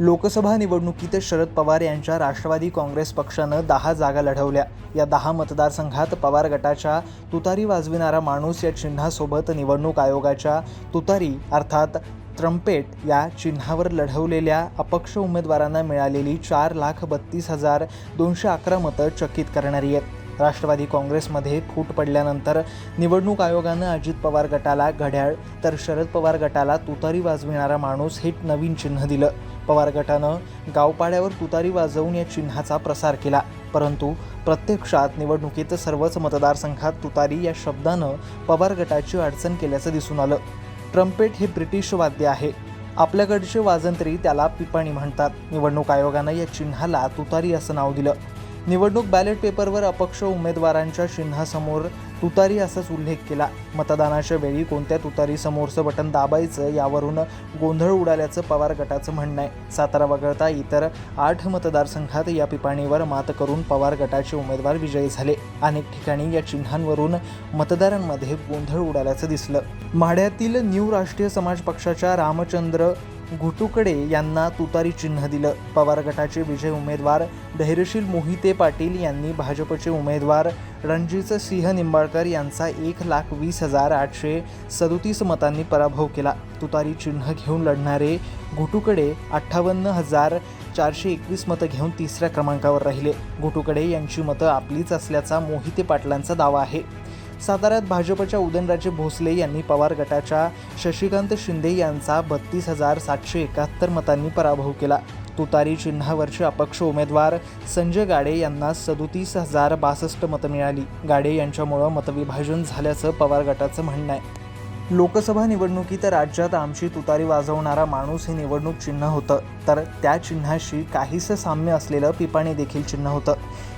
लोकसभा निवडणुकीत शरद पवार यांच्या राष्ट्रवादी काँग्रेस पक्षानं दहा जागा लढवल्या. या दहा मतदारसंघात पवार गटाच्या तुतारी वाजविणारा माणूस या चिन्हासोबत निवडणूक आयोगाच्या तुतारी अर्थात ट्रम्पेट या चिन्हावर लढवलेल्या अपक्ष उमेदवारांना मिळालेली चार लाख बत्तीस हजार दोनशे अकरा मतं चकित करणारी आहेत. राष्ट्रवादी काँग्रेसमध्ये फूट पडल्यानंतर निवडणूक आयोगानं अजित पवार गटाला घड्याळ तर शरद पवार गटाला तुतारी वाजविणारा माणूस हे नवीन चिन्ह दिलं. पवार गटानं गावपाड्यावर तुतारी वाजवून या चिन्हाचा प्रसार केला. परंतु प्रत्यक्षात निवडणुकीत सर्वच मतदारसंघात तुतारी या शब्दानं पवार गटाची अडचण केल्याचं दिसून आलं. ट्रम्पेट हे ब्रिटिश वाद्य आहे. आपल्याकडचे वाजंत्री त्याला पिपाणी म्हणतात. निवडणूक आयोगानं या चिन्हाला तुतारी असं नाव दिलं. निवडणूक बॅलेट पेपरवर अपक्ष उमेदवारांच्या चिन्हासमोर तुतारी असाच उल्लेख केला. मतदानाच्या वेळी कोणत्या तुतारी समोरचं बटन दाबायचं यावरून गोंधळ उडाल्याचं पवार गटाचं म्हणणं आहे. सातारा वगळता इतर आठ मतदारसंघात या पिपाणीवर मात करून पवार गटाचे उमेदवार विजयी झाले. अनेक ठिकाणी या चिन्हांवरून मतदारांमध्ये गोंधळ उडाल्याचं दिसलं. माढ्यातील न्यू राष्ट्रीय समाज पक्षाच्या रामचंद्र घुटुकडे यांना तुतारी चिन्ह दिलं. पवार गटाचे विजय उमेदवार धैर्यशील मोहिते पाटील यांनी भाजपचे उमेदवार रणजित सिंह निंबाळकर यांचा एक लाख वीस हजार आठशे सदोतीस मतांनी पराभव केला. तुतारी चिन्ह घेऊन लढणारे घुटुकडे अठ्ठावन्न हजार चारशे एकवीस मतं घेऊन तिसऱ्या क्रमांकावर राहिले. घुटुकडे यांची मतं आपलीच असल्याचा मोहिते पाटलांचा दावा आहे. साताऱ्यात भाजपच्या उदयनराजे भोसले यांनी पवार गटाच्या शशिकांत शिंदे यांचा बत्तीस हजार सातशे एकाहत्तर मतांनी पराभव केला. तुतारी चिन्हावरचे अपक्ष उमेदवार संजय गाडे यांना सदोतीस हजार बासष्ट मतं मिळाली. गाडे यांच्यामुळं मतविभाजन झाल्याचं पवार गटाचं म्हणणं आहे. लोकसभा निवडणुकीत राज्यात आमची तुतारी वाजवणारा माणूस हे निवडणूक चिन्ह होतं. तर त्या चिन्हाशी काहीसं साम्य असलेलं पिपाणी देखील चिन्ह होतं.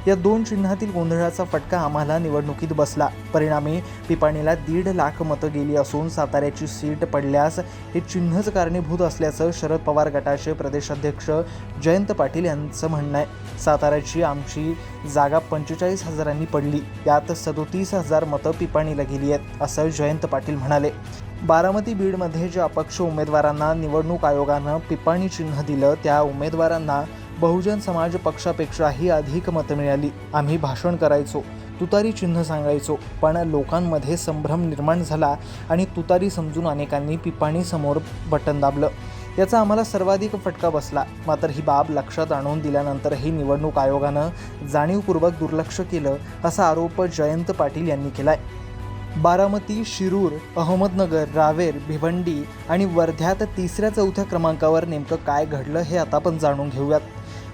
या दोन चिन्हातील गोंधळाचा फटका आम्हाला निवडणुकीत बसला. परिणामी पिपाणीला दीड लाख मतं गेली असून साताऱ्याची सीट पडल्यास हे चिन्हच कारणीभूत असल्याचं शरद पवार गटाचे प्रदेशाध्यक्ष जयंत पाटील यांचं म्हणणं आहे. साताऱ्याची आमची जागा पंचेचाळीस हजारांनी पडली. यात सदोतीस हजार मतं पिपाणीला गेली आहेत असं जयंत पाटील म्हणाले. बारामती बीडमध्ये ज्या अपक्ष उमेदवारांना निवडणूक आयोगानं पिपाणी चिन्ह दिलं त्या उमेदवारांना बहुजन समाज पक्षापेक्षाही अधिक मतं मिळाली. आम्ही भाषण करायचो तुतारी चिन्ह सांगायचो पण लोकांमध्ये संभ्रम निर्माण झाला आणि तुतारी समजून अनेकांनी पिपाणीसमोर बटन दाबलं. याचा आम्हाला सर्वाधिक फटका बसला. मात्र ही बाब लक्षात आणून दिल्यानंतरही निवडणूक आयोगानं जाणीवपूर्वक दुर्लक्ष केलं असा आरोप जयंत पाटील यांनी केलाय. बारामती शिरूर अहमदनगर रावेर भिवंडी आणि वर्ध्यात तिसऱ्या चौथ्या क्रमांकावर नेमकं काय घडलं हे आता आपण जाणून घेऊयात.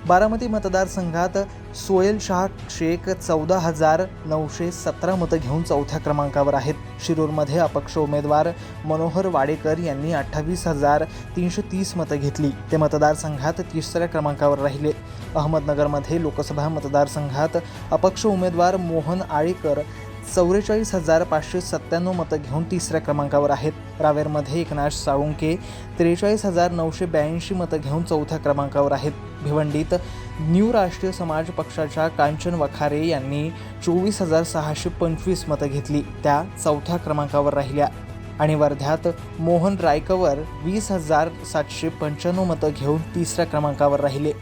बारामती मतदारसंघात सोयल शाह शेख चौदा हजार नऊशे सतरा मतं घेऊन चौथ्या क्रमांकावर आहेत. शिरूरमध्ये अपक्ष उमेदवार मनोहर वाडेकर यांनी अठ्ठावीस हजार तीनशे तीस मतं घेतली. ते मतदारसंघात तिसऱ्या क्रमांकावर राहिले. अहमदनगरमध्ये लोकसभा मतदारसंघात अपक्ष उमेदवार मोहन आळेकर चौवेचाळीस हजार पाचशे सत्त्याण्णव मतं घेऊन तिसऱ्या क्रमांकावर आहेत. रावेरमध्ये एकनाथ साळुंके त्रेचाळीस हजार नऊशे ब्याऐंशी मतं घेऊन चौथ्या क्रमांकावर आहेत. भिवंडीत न्यू राष्ट्रीय समाज पक्षाच्या कांचन वखारे यांनी चोवीस हजार सहाशे पंचवीस मतं घेतली. त्या चौथ्या क्रमांकावर राहिल्या. आणि वर्ध्यात मोहन रायकवर वीस हजार सातशे पंच्याण्णव मतं घेऊन तिसऱ्या क्रमांकावर राहिले.